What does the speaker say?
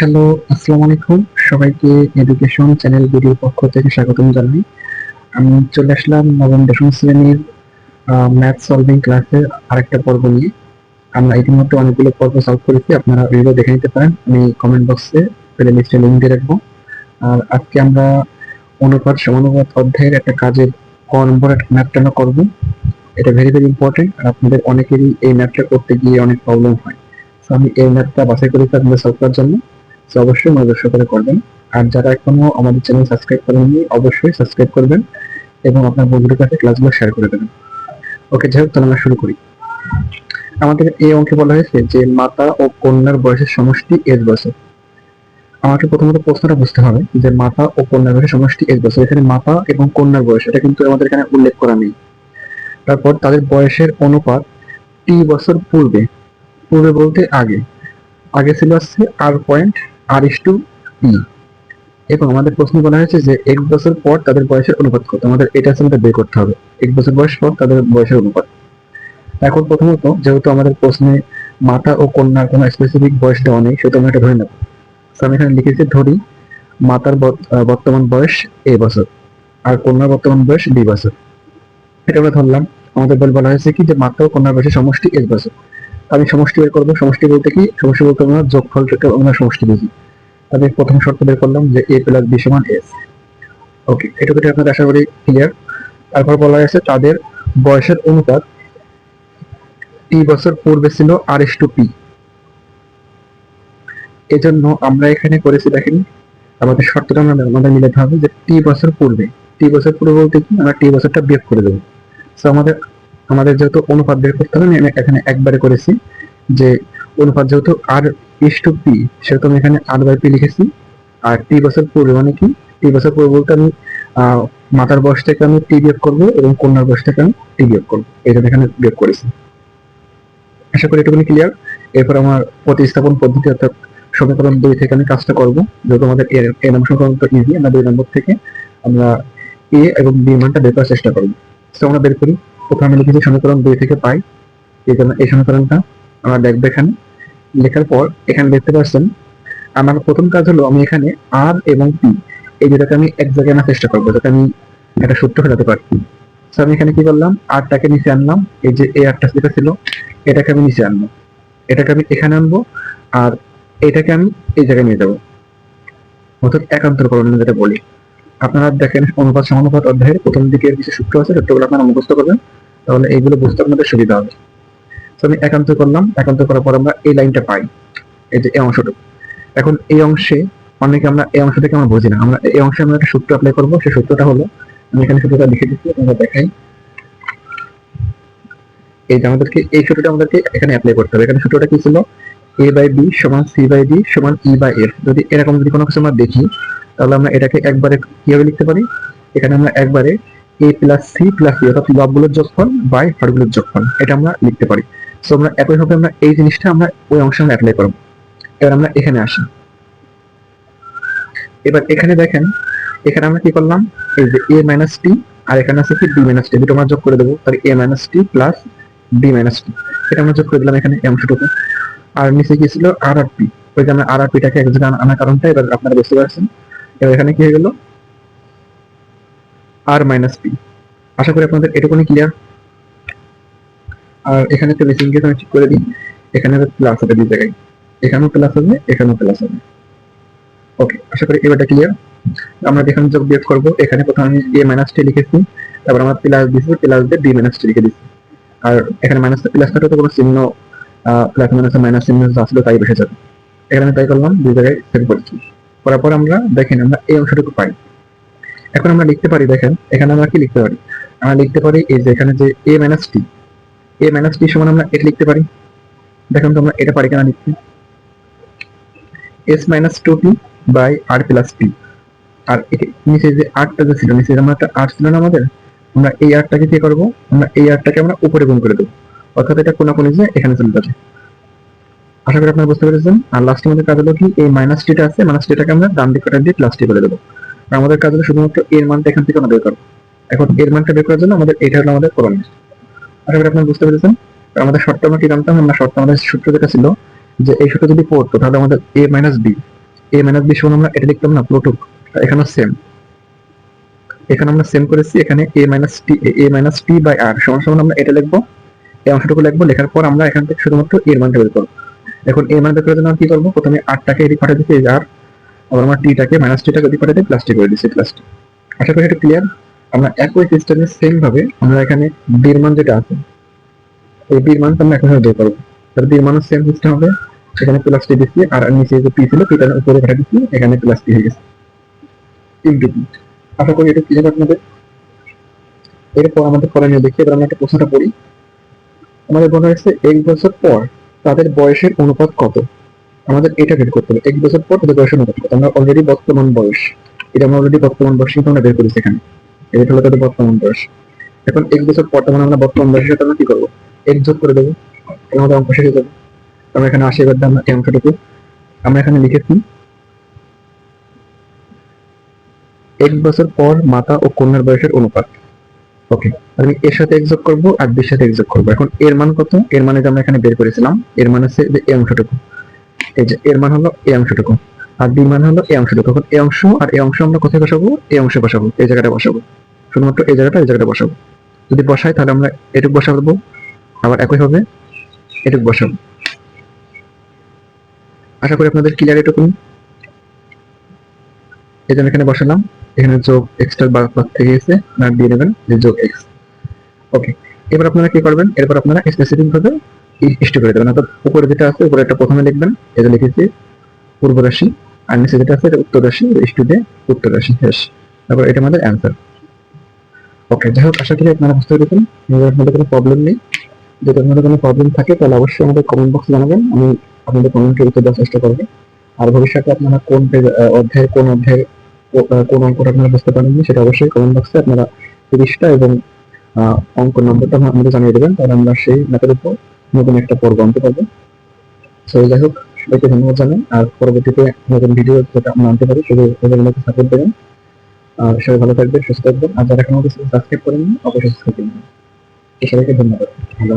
Hello, আসসালামু আলাইকুম। সবাইকে এডুকেশন চ্যানেল ভিডিও পক্ষ থেকে স্বাগতম জানাই। আমি চলে আসলাম নবম, দশম শ্রেণির ম্যাথ সলভিং ক্লাসের আরেকটা পর্ব নিয়ে। আমরা ইতিমধ্যে অনেকগুলো পর্ব সলভ করেছি, আপনারা ভিডিও দেখে নিতে পারেন। আমি কমেন্ট বক্সে প্লে লিস্টে লিঙ্ক দিয়ে রাখব। আর আজকে আমরা অনুপাত সমানুপাত অধ্যায়ের একটা কাজের ক নম্বর আমরা করব। এটা ভেরি ভেরি ইম্পর্টেন্ট আর আপনাদের অনেকেরই এই ম্যাপটা করতে গিয়ে অনেক প্রবলেম হয়। আমি এই ম্যাপটা বাছাই করেছি আপনাদের সলভ করার জন্য। অবশ্যই মনোযোগ সহকারে করবেন। আর যারা এখনও আমাদের চ্যানেল সাবস্ক্রাইব করেননি, অবশ্যই সাবস্ক্রাইব করবেন এবং আপনার বন্ধুদের কাছে ক্লাসগুলো শেয়ার করে দেবেন। ওকে, যাই হোক আমরা শুরু করি। আমাদের এই অঙ্কে বলা হয়েছে যে মাতা ও কন্যার বয়সের সমষ্টি এস বছর। আমাকে প্রথমত প্রশ্নটা বুঝতে হবে যে মাতা ও কন্যার বয়সের সমষ্টি এস বছর। এখানে মাতা এবং কন্যার বয়স, এটা কিন্তু আমাদের এখানে উল্লেখ করা নেই। তারপর তাদের বয়সের অনুপাত টি বছর পূর্বে পূর্বে বলতে আগে। আগে ছিল হচ্ছে আর point R is to P এবং আমাদের প্রশ্ন বলা হয়েছে যে এক বছর পর তাদের বয়সের অনুপাত কত? আমাদের এটা বের করতে হবে। এক বছর বয়স পর তাদের বয়সের অনুপাত। এখন প্রথমত যেহেতু আমাদের প্রশ্নে মাতা ও কন্যার কোনো স্পেসিফিক বয়স দেওয়া নেই, সেহেতু আমরা এটা ধরে নেব। আমি এখানে লিখেছি ধরি মাতার বর্তমান বয়স এ বছর আর কন্যার বর্তমান বয়স বি বছর। এটা আমরা ধরলাম। আমাদের বল বলা হয়েছে কি যে মাতা ও কন্যার বয়সের সমষ্টি এস বছর। আমি সমষ্টি বের করব। সমষ্টি বলতে কি? সমষ্টি বলতে আমরা যোগফলটাকে আমরা সমষ্টি বুঝি। তবে প্রথম শর্ত বের করলাম যে এ প্লাস বি সমান এস ওকে এটুকুটি আপনাদের আশা করি ক্লিয়ার তারপর বলা হয়েছে তাদের বয়সের অনুপাত। টি বছর পূর্বে ছিল আর এস টু পি এজন্য আমরা এখানে করেছি দেখেন, আমাদের শর্তটা আমরা আমাদের মিলাতে হবে যে টি বছর পূর্বে। টি বছর পূর্বে বলতে কি? আমরা টি বছরটা বিয়োগ করে দেবো। তো আমাদের আমাদের যেহেতু অনুপাত বের করতে হবে, আমি এখানে একবারে করেছি যে অনুপাত যেহেতু আর ইস টু পি সেহেতু আমি এখানে আর বাই পি লিখেছি। আর টি বছর পূর্বে মানে কি? টি বছর পূর্বে বলতে আমি মাতার বয়স থেকে আমি টি বিয়োগ করব এবং কন্যার বয়স থেকে আমি টি বিয়োগ করব। জন্য এখানে বিয়োগ করেছি। আশা করি এটুকুনি ক্লিয়ার এরপর আমার প্রতিস্থাপন পদ্ধতি অর্থাৎ সমীকরণ দুই থেকে আমি কাজটা করব। যেহেতু আমাদের এ নম্বর সমীকরণ তো ইজি আমরা দুই নম্বর থেকে আমরা এ এবং বি মানটা বের করার চেষ্টা করব। তো আমরা বের করি প্রথমে লিখেছি সমীকরণ দুই থেকে পাই। এই জন্য এই সমীকরণটা আমরা দেখব এখানে। লেখার পর এখানে দেখতে পাচ্ছেন, আমার প্রথম কাজ হলো আমি এখানে আর এবং পি এই দুটাকে আমি এক জায়গায় আনার চেষ্টা করব যাতে আমি একটা সূত্র ফেলাতে পারি। তো আমি এখানে কি করলাম? আরটাকে নিচে আনলাম। এই যে এই আরটা যেটা ছিল, এটাকে আমি নিচে আনব। এটাকে আমি এখানে আনব আর এটাকে আমি এই জায়গায় নিয়ে যাব। অর্থাৎ একান্তরকরণ যেটা বলি। আপনারা দেখেন অনুপাত, সমানুপাত অধ্যায়ের প্রথম দিকের কিছু সূত্র আছে, সূত্রগুলো আপনারা মুখস্থ করবেন। তাহলে এইগুলো বুঝতে আপনাদের সুবিধা হবে। তো আমি একান্ত করলাম, একান্ত করার পর আমরা এই লাইনটা পাই, এই যে এই অংশটুকু। এখন এই অংশে অনেকে আমরা, এই অংশ থেকে আমরা বুঝি না। আমরা এই অংশে আমরা একটা সূত্র অ্যাপ্লাই করব, সেই সূত্রটা হলো, আমি এখানে সূত্রটা লিখে দিচ্ছি, আপনারা দেখাই এই যে আমাদেরকে, এই সূত্রটা আমাদেরকে এখানে অ্যাপ্লাই করতে হবে। এখানে সূত্রটা কি ছিল? এ বাই বি সমান সি বাই ডি সমান ই বাই এফ যদি এরকম যদি কোনো কিছু আমরা দেখি, তাহলে আমরা এটাকে একবারে কীভাবে লিখতে পারি? এখানে আমরা একবারে এ প্লাস সি প্লাস অর্থাৎ লবগুলোর যোগফল বাই হরগুলোর যোগফল, এটা আমরা লিখতে পারি। সো আমরা একইভাবে আমরা এই জিনিসটা আমরা ওই অংশে আমরা অ্যাপ্লাই করব। এবার আমরা এখানে আসি। এবার এখানে দেখেন, এখানে আমরা কি করলাম? এই যে এ মাইনাস টি আর এখানে আছে কি বি মাইনাস টি দুটো আমরা যোগ করে দেবো। তাহলে A minus T plus B minus T এটা আমরা যোগ করে দিলাম এখানে অংশটুকু। আর নিচে কি ছিল? আর আর পি ওই যে আমরা আর আর পিটাকে এক জায়গায় আনার কারণটা এবার আপনারা বুঝতে পারছেন। এবার এখানে কি হয়ে গেল? আর মাইনাস পি আশা করি আপনাদের এটুকুনি ক্লিয়ার আর এখানে একটা মেশিন গেট আমি ঠিক করে দিই। এখানে প্লাস হবে দুই জায়গায়। এখানেও প্লাস হবে, এখানেও প্লাস হবে। ওকে আশা করি এবারটা ক্লিয়ার আমরা যেখানে যোগ বিয়োগ করব, এখানে প্রথমে আমি এ মাইনাস টি লিখেছি। তারপর আমরা প্লাস দিয়েছি প্লাস দিয়ে বি মাইনাস টি লিখে দিচ্ছি। আর এখানে মাইনাস প্লাস থাকলে তো কোনো চিহ্ন প্লাস মাইনাস মাইনাস চিহ্ন ছিল তাই বসে যাবে। এখানে তাই করলাম, দুই জায়গায় সেট করেছি। করার পর আমরা দেখেন আমরা এই অংশটুকু পাই। এখন আমরা লিখতে পারি, দেখেন, এখানে আমরা কি লিখতে পারি? আমরা লিখতে পারি এই যে এখানে যে এ মাইনাস টি এ মাইনাস টি সমান আমরা এটা লিখতে পারি। দেখেন তো আমরা এটা পারি কেন লিখতে। S minus two by R plus P আর নিচে যে আটটা যে ছিল, নিচে যেমন একটা আট ছিল না আমাদের, আমরা এই আটটাকে কি করব? আমরা এই আটটাকে আমরা উপরে গুণ করে দেবো। অর্থাৎ এটা কোনাকুনি যে এখানে চলে যাবে। আশা করি আপনারা বুঝতে পেরেছেন। আর লাস্ট আমাদের কাজ হলো কি, এই মাইনাস টিটা আছে মাইনাস টিটাকে আমরা ডান দিক কাটা দিয়ে প্লাস টি করে দেবো। আমাদের কাজ হলো শুধুমাত্র এর মানটা এখান থেকে বের করব এখন এর মানটা বের করার জন্য আমাদের এটা হলো আমাদের করণীয় আশা করি আপনারা বুঝতে পেরেছেন। আমাদের শর্ত আমরা কি জানতাম? আমরা শর্ত আমাদের সূত্র যেটা ছিল যে এই সূত্র যদি পড়তো, তাহলে আমাদের A minus B A minus B সমান আমরা এটা লিখতাম না প্লুটুক এখানে সেম এখানে আমরা সেম করেছি, এখানে A minus T A minus T by R সমান সমান আমরা এটা লিখব। এই অংশটুকু লিখব, লেখার পর আমরা এখান থেকে শুধুমাত্র এর মানটা বের করব। এখন এর মান বের করার জন্য আমরা কি করব? প্রথমে আটটাকে এদিক পাঠিয়ে দিচ্ছি আর আবার আমরা টিটাকে মাইনাস টিটাকে ওদিক দিয়ে প্লাস টি করে দিচ্ছি প্লাস টি আশা করি এটা ক্লিয়ার আমরা একই সিস্টেমে সেম ভাবে আমরা এখানে বির মান যেটা আছে, এই বির মানটা আমরা একইভাবে বের করব। তাহলে বির মানও সেম সিস্টেম হবে, এখানে প্লাস টি দিচ্ছি আর নিচে যে পি ছিল পিটার উপরে পাঠিয়ে দিচ্ছি, এখানে প্লাস টি হয়ে গেছে। ইন্টু আশা করি এটা ক্লিয়ার আপনাদের? এরপর আমাদের করণীয় দেখি, এবার আমরা একটা প্রশ্নটা পড়ি। আমাদের বলা হয়েছে এক বছর পর তাদের বয়সের অনুপাত কত? আমাদের এটা বের করতে হবে। এক বছর পর তাদের বয়সের অনুপাত কত আমরা অলরেডি বর্তমান বয়স। এটা আমরা অলরেডি বর্তমান বয়স কিন্তু আমরা বের করেছি এখানে। এটা হলো তাদের বর্তমান বয়স। এখন এক বছর পর তার মানে আমরা বর্তমান বয়সের সাথে আমরা কি করব? এক যোগ করে দেবো। আমাদের অঙ্ক শেষ যাবে। আমরা এখানে আশি এবার দাম এই অঙ্কটুকু আমরা এখানে লিখেছি, এক বছর পর মাতা ও কন্যার বয়সের অনুপাত। ওকে আমি এর সাথে এক যোগ করব আর বির সাথে এক যোগ করব। এখন এর মান কত? এর মানে যে আমরা এখানে বের করেছিলাম, এর মানে হচ্ছে যে এই অংশটুকু। এই যে এর মান হলো এই অংশটুকু। আর বি মান হলো এই অংশটুকু। এখন এই অংশ আর এই অংশ আমরা কোথায় বসাবো? এই অংশে বসাবো, এই জায়গাটা বসাবো। শুধুমাত্র এই জায়গাটা এই জায়গাটা বসাবো। যদি বসাই তাহলে আমরা এটুক বসাবো, আবার একই হবে, এটুক বসাবো। আশা করি আপনাদের ক্লিয়ার এটুকু এই জন্য এখানে বসালাম। এখানে যোগ এক্সট্রা বাদ থেকে এসে আপনারা দিয়ে দেবেন যে যোগ এক্স ওকে এবার আপনারা কি করবেন? এরপর আপনারা স্পেসিফিক ভাবে ইষ্ট করে দেবেন, অর্থাৎ উপরে যেটা আছে, উপরে একটা প্রথমে লিখবেন এটা লিখেছি, পূর্ব রাশি, আর নিচে যেটা আছে উত্তর রাশি ইষ্ট দিয়ে উত্তর রাশি শেষ তারপর এটা আমাদের অ্যান্সার ওকে যাই হোক, আশা করি আপনারা বুঝতে পেরেছেন। আপনাদের কোনো প্রবলেম নেই। যদি আপনাদের কোনো প্রবলেম থাকে, তাহলে অবশ্যই আমাদের কমেন্ট বক্সে জানাবেন। আমি আপনাদের কমেন্টের উত্তর দেওয়ার চেষ্টা করব। আর ভবিষ্যতে আপনারা কোন অধ্যায়ের কোন অধ্যায়ের কোন অঙ্কটা আপনারা বুঝতে পারেননি, সেটা অবশ্যই কমেন্ট বক্সে আপনারা তিরিশটা এবং অঙ্ক নম্বরটা আমা- আমাদের জানিয়ে দেবেন। তাহলে আমরা সেই ম্যাথের উপর নতুন একটা পর্ব আনতে পারব। সো যাই হোক, সবাইকে ধন্যবাদ জানাই। আর পরবর্তীতে নতুন ভিডিও যেটা আমরা আনতে পারি, সেগুলো সাপোর্ট দেবেন। আর সবাই ভালো থাকবেন, সুস্থ থাকবেন। আর যারা এখনও সাবস্ক্রাইব করেন অবশ্যই সাবস্ক্রাইব করবেন সবাইকে ধন্যবাদ। ভালো